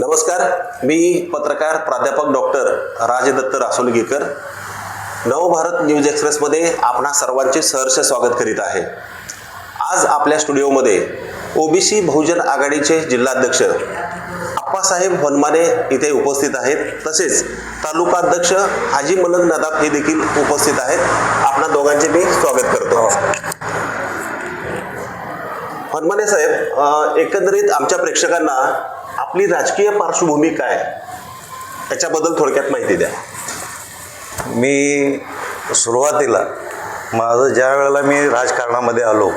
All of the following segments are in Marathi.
नमस्कार. मी पत्रकार प्राध्यापक डॉक्टर राजदत्त रासोलगीकर. नवभारत न्यूज एक्सप्रेसमध्ये आपणा सर्वांचे सहर्ष स्वागत करीत आहे. आज आपल्या स्टुडिओमध्ये ओबीसी बहुजन आघाडीचे जिल्हाध्यक्ष आप्पासाहेब वनमाने इथे उपस्थित आहेत. तसेच तालुकाध्यक्ष हाजी मलंग नदाब हे देखील उपस्थित आहेत. आपणा दोघांचे मी स्वागत करतो. हनुमाने साहेब एकंदरीत आमच्या प्रेक्षकांना आपली राजकीय पार्श्वभूमी काय? त्याच्याबद्दल थोडक्यात माहिती द्या. मी सुरुवातीला माझं ज्या वेळेला मी राजकारणामध्ये आलो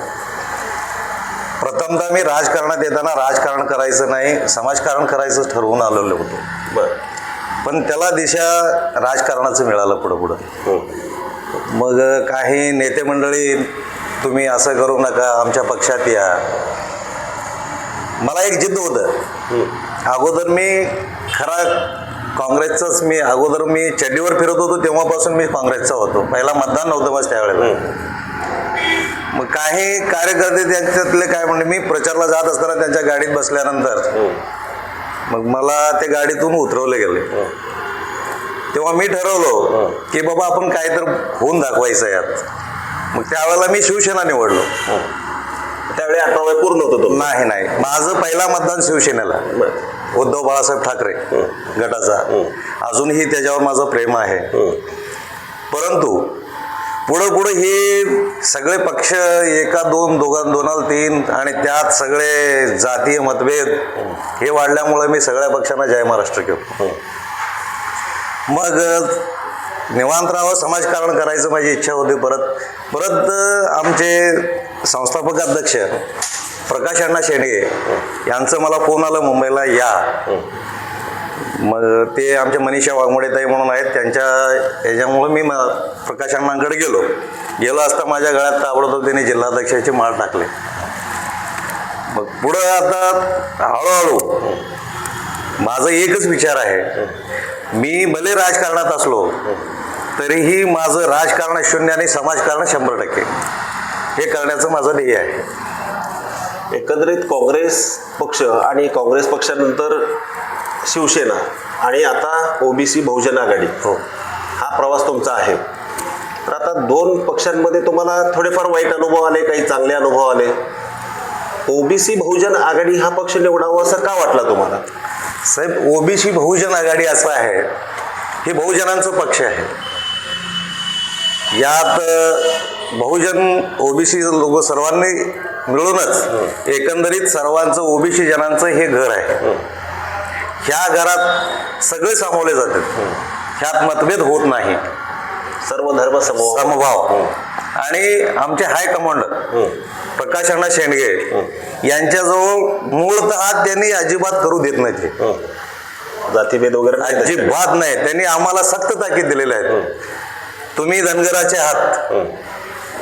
प्रथमतः मी राजकारणात येताना राजकारण करायचं नाही समाजकारण करायचं ठरवून आलेलो होतो. बर. पण त्याला दिशा राजकारणाचं मिळालं पुढं पुढं. मग काही नेते मंडळी तुम्ही असं करू नका आमच्या पक्षात या. मला एक जिद्द होतं. अगोदर मी खरा काँग्रेसचाच मी अगोदर मी चड्डीवर फिरत होतो तेव्हापासून मी काँग्रेसचा होतो. पहिला मतदान नव्हतं बस त्यावेळेला. मग काही कार्यकर्ते त्याच्यातले काय म्हणले मी प्रचारला जात असताना त्यांच्या गाडीत बसल्यानंतर मग मला त्या गाडीतून उतरवले गेले. तेव्हा मी ठरवलो की बाबा आपण काय तर होऊन दाखवायचं यात. मग त्यावेळेला मी शिवसेना निवडलो. त्यावेळी अठरा पूर्ण होतं नाही नाही. माझं पहिला मतदान शिवसेनेला. उद्धव बाळासाहेब ठाकरे गटाचा. अजूनही त्याच्यावर माझं प्रेम आहे. परंतु पुढं पुढं हे सगळे पक्ष एका दोन दोघां दोनाला तीन आणि त्यात सगळे जातीय मतभेद हे वाढल्यामुळे मी सगळ्या पक्षांना जय महाराष्ट्र केलं. मग निवांत राहावं समाजकारण करायचं माझी इच्छा होती परत. परत आमचे संस्थापक अध्यक्ष प्रकाश अण्णा शेंडगे यांचं मला फोन आलं मुंबईला या. मग ते आमच्या मनीषा वाघमोडेताई म्हणून आहेत त्यांच्या याच्यामुळं मी म प्रकाश अण्णांकडे गेलो. गेलो असता माझ्या गळ्यात ताबडतोब त्यांनी जिल्हाध्यक्षाचे माळ टाकले. मग पुढं आता हळूहळू माझा एकच विचार आहे मी भले राजकारणात असलो तरीही माझं राजकारण शून्य आणि समाजकारण शंभर टक्के. हे करण्याचं माझं ध्येय आहे. एकंदरीत काँग्रेस पक्ष आणि काँग्रेस पक्षानंतर शिवसेना आणि आता ओबीसी बहुजन आघाडी हो. हा प्रवास तुमचा आहे. तर आता दोन पक्षांमध्ये तुम्हाला थोडेफार वाईट अनुभव आले काही चांगले अनुभव आले. ओबीसी बहुजन आघाडी हा पक्ष निवडावा असं का वाटला तुम्हाला? साहेब ओबीसी बहुजन आघाडी असं आहे हे बहुजनांचं पक्ष आहे. यात बहुजन ओबीसी लोक सर्वांनी मिळूनच एकंदरीत सर्वांचं ओबीसी जनांचं हे घर आहे. ह्या घरात सगळे सामावले जातात. ह्यात मतभेद होत नाही. सर्व धर्म समभाव. आणि आमचे हाय कमांडर प्रकाश अण्णा शेंडगे यांच्याजवळ मूळतः त्यांनी अजिबात करू देत नाही जातीभेद वगैरे. अजिबात नाही. त्यांनी आम्हाला सक्त ताकीद दिलेले आहेत तुम्ही धनगराचे आहात.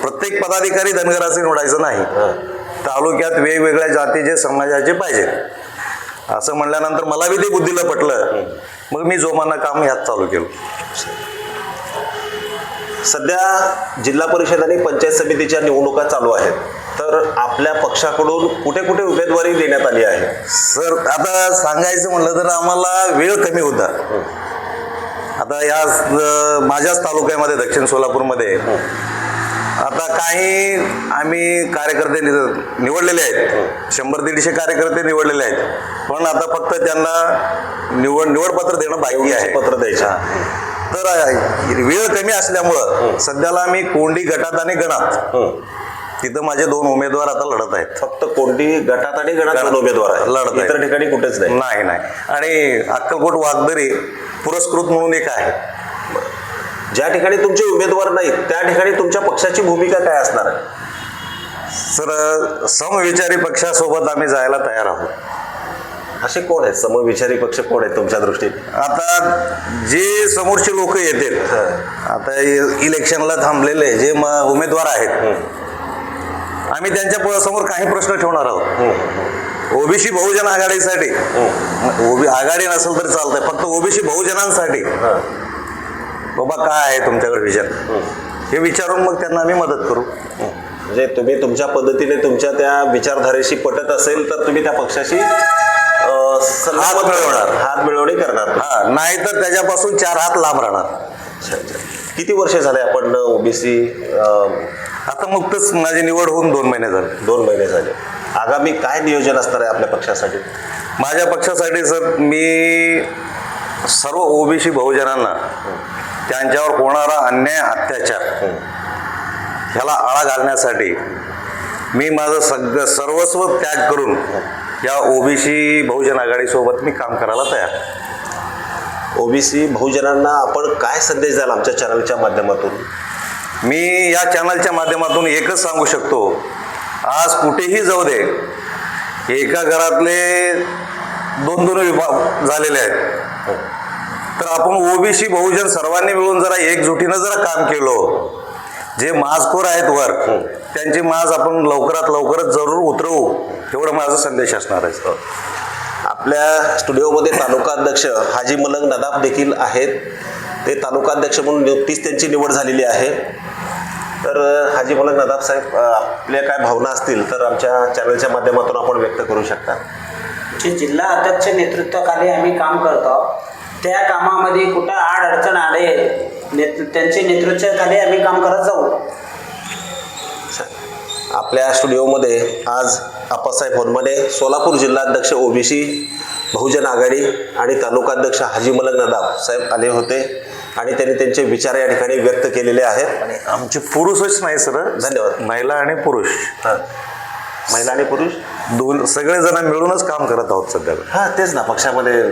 प्रत्येक पदाधिकारी धनगराचे निवडायचं नाही. तालुक्यात वेगवेगळ्या जातीचे समाजाचे पाहिजे असं म्हणल्यानंतर मला बी ते बुद्धीला पटलं. मग मी जोमानं काम ह्यात चालू केलं. सध्या जिल्हा परिषद आणि पंचायत समितीच्या निवडणुका चालू आहेत. तर आपल्या पक्षाकडून कुठे कुठे उमेदवारी देण्यात आली आहे? सर आता सांगायचं म्हणलं तर आम्हाला वेळ कमी होता. आता या माझ्याच तालुक्यामध्ये दक्षिण सोलापूरमध्ये आता काही आम्ही कार्यकर्ते निवडलेले आहेत. शंभर दीडशे कार्यकर्ते निवडलेले आहेत. पण आता फक्त त्यांना निवड निवडपत्र देणं बाकी आहे. पत्र द्यायचे. हा. तर वेळ कमी असल्यामुळं सध्याला आम्ही कोंडी गटात आणि गणात तिथं माझे दोन उमेदवार आता लढत आहेत. फक्त कोणती गटात आणि गणात उमेदवार लढत आहेत. आहे. इतर ठिकाणी कुठेच नाही. नाही नाही. आणि अक्कलकोट वाघदरी पुरस्कृत म्हणून एक आहे. ज्या ठिकाणी तुमचे उमेदवार नाहीत त्या ठिकाणी तुमच्या पक्षाची भूमिका काय असणार? आहे सर समविचारी पक्षासोबत आम्ही जायला तयार आहोत. असे कोण आहेत? समविचारी पक्ष कोण आहेत तुमच्या दृष्टीने? आता जे समोरचे लोक येतील आता इलेक्शनला थांबलेले जे म उमेदवार आहेत आम्ही त्यांच्यासमोर काही प्रश्न ठेवणार आहोत. ओबीसी बहुजन आघाडीसाठी ओबी आघाडी नसेल तर चालतंय फक्त ओबीसी बहुजनांसाठी बाबा काय आहे तुमच्याकडे विचार? हे. विचारून मग त्यांना आम्ही मदत करू. म्हणजे तुम्ही तुमच्या पद्धतीने तुमच्या त्या विचारधारेशी पटत असेल तर तुम्ही त्या पक्षाशी हात मिळवणार. हात मिळवणी करणार. हा नाहीतर त्याच्यापासून चार हात लांब राहणार. किती वर्ष झाले आपण ओबीसी आता नुकतंच माझी निवड होऊन दोन महिने झाले. दोन महिने झाले. आगामी काय नियोजन असणार आहे आपल्या पक्षासाठी? माझ्या पक्षासाठी सर मी सर्व ओबीसी बहुजनांना त्यांच्यावर होणारा अन्याय अत्याचार. ह्याला आळा घालण्यासाठी मी माझं सगळं सर्वस्व त्याग करून या ओबीसी बहुजन आघाडीसोबत मी काम करायला तयार. ओबीसी बहुजनांना आपण काय संदेश द्याल आमच्या चॅनलच्या माध्यमातून? मी या चॅनलच्या माध्यमातून एकच सांगू शकतो. आज कुठेही जाऊ दे एका घरातले दोन दोन विभाग झालेले आहेत. तर आपण ओबीसी बहुजन सर्वांनी मिळून जरा एकजुटीनं जरा काम केलो. जे माजखोर आहेत वर त्यांची माज आपण लवकरात लवकरच जरूर उतरवू. एवढं माझा संदेश असणार आहे आपल्या स्टुडिओमध्ये तालुका अध्यक्ष हाजी मलंग नदाब देखील आहेत. ते तालुका अध्यक्ष म्हणून नुकतीच त्यांची निवड झालेली आहे. तर हाजी मलंग नदाब साहेब आपल्या काय भावना असतील तर आमच्या चॅनलच्या माध्यमातून आपण व्यक्त करू शकता. जे जिल्हा अध्यक्ष नेतृत्वाखाली आम्ही काम करतो त्या कामामध्ये कुठं आड अडचण आले नेतृ त्यांच्या नेतृत्वाखाली आम्ही काम करत जाऊ. आपल्या स्टुडिओमध्ये आज आप्पासाहेब होनमाने सोलापूर जिल्हाध्यक्ष ओबीसी बहुजन आघाडी आणि तालुकाध्यक्ष हाजी मलंग नदाब साहेब आले होते आणि त्यांनी त्यांचे विचार या ठिकाणी व्यक्त केलेले आहेत. आणि आमचे पुरुषच नाही सर. धन्यवाद. महिला आणि पुरुष. महिला आणि पुरुष? दोन सगळेजण मिळूनच काम करत आहोत सध्या. हां तेच ना पक्षामध्ये